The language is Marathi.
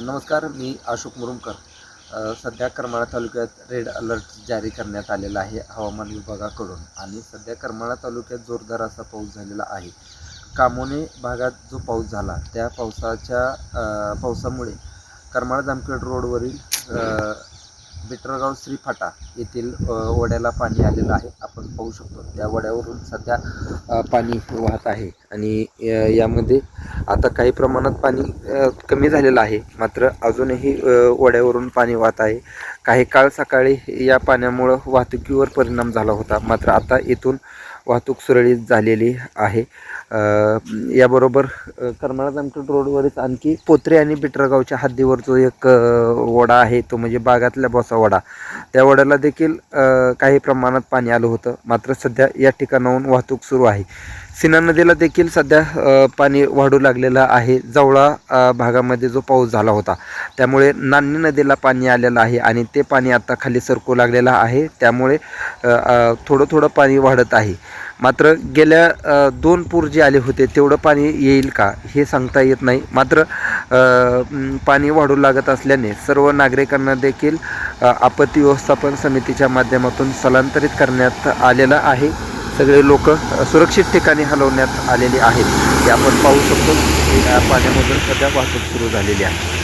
नमस्कार मी अशोक मुरुमकर. सध्या करमाळा तालुक्यात रेड अलर्ट जारी करण्यात आलेला आहे हवामान विभागाकडून आणि सध्या करमाळा तालुक्यात जोरदार असा पाऊस झालेला आहे. कामोने भागात जो पाऊस झाला त्या पावसाच्या पावसामुळे करमाळा जामखेड रोडवरील बिटरगाव श्रीफाटा येथील अ, ओढ्याला पाणी आलेलं आहे. आपण पाहू शकतो. त्या ओढ्यावरून सध्या पाणी वाहत आहे. आणि यामध्ये आता काही प्रमाणात पाणी कमी झालेलं आहे. मात्र अजूनही अ, ओढ्यावरून पाणी वाहत आहे. काही काळ सकाळी या पाण्यामुळं वाहतुकीवर परिणाम झाला होता. मात्र आता इथून वाहतूक सुरळीत झालेली आहे. याबरोबर करमाळा जामखेड रोडवरच आणखी पोत्रे आणि पिटरगावच्या हद्दीवर जो एक वडा आहे तो म्हणजे बागातल्या बोसा वडा. त्या वड्याला देखील काही प्रमाणात पाणी आलं होतं. मात्र सध्या या ठिकाणाहून वाहतूक सुरू आहे. सिना नदीला देखील सध्या पाणी वाढू लागलेलं आहे. जवळा भागामध्ये जो पाऊस झाला होता त्यामुळे नान्नी नदीला पाणी आलेलं आहे आणि ते पाणी आता खाली सरकू लागलेलं आहे. त्यामुळे थोडं थोडं पाणी वाढत आहे. मात्र गेल्या दोन पूर जे आले होते तेवढं पाणी येईल का हे सांगता येत नाही. मात्र पाणी वाढू लागत असल्याने सर्व नागरिकांना देखील आपत्ती व्यवस्थापन समितीच्या माध्यमातून स्थलांतरित करण्यात आलेलं आहे. सगळे लोक सुरक्षित ठिकाणी हलवण्यात आलेले आहेत. हे आपण पाहू शकतो. या पाण्यामधून सध्या वाहतूक सुरू झालेली आहे.